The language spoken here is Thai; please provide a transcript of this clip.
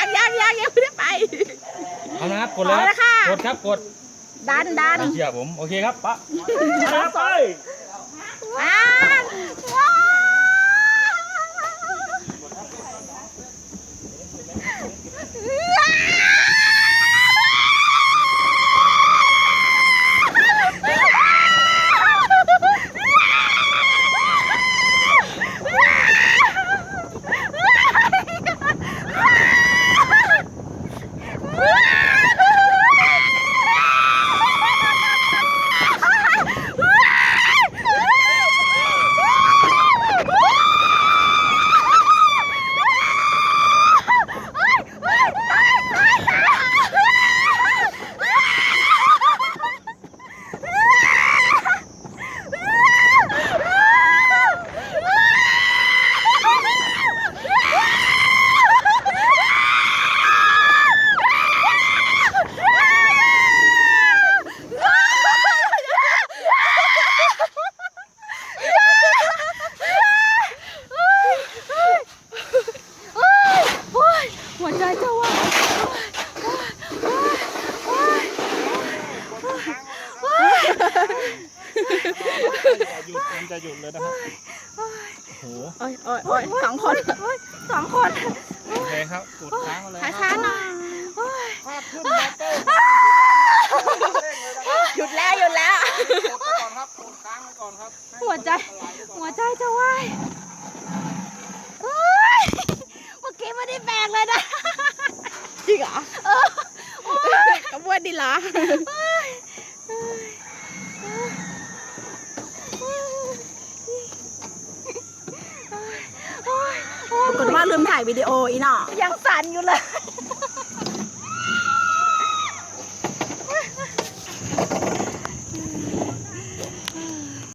ยังยังยังยังไม่ได้ไป เอานะครับกดเลยเอาคละรับค่ะ กดครับกดดันดันเชื่อผมโอเคครับปะไปอ่านว้หัวใจจะวาย หยุดมันจะหยุดเลยนะครับโอ้โหโอ้ยโอ้ยโอ้ยสองคนสองคนโอเคครับกดค้างมาเลยช้าๆหน่อยภาพขึ้นมอเตอร์หยุดแล้วหยุดแล้วกดไปก่อนครับกดค้างไว้ก่อนครับ หัวใจ หัวใจจะวายเมื่อกี้ไม่ได้แบกเลยนะจริงเหรอเออกระบวนดิเหรอปรากฏว่า ลืมถ่ายวิดีโออีหน่อยังสั่นอยู่เลย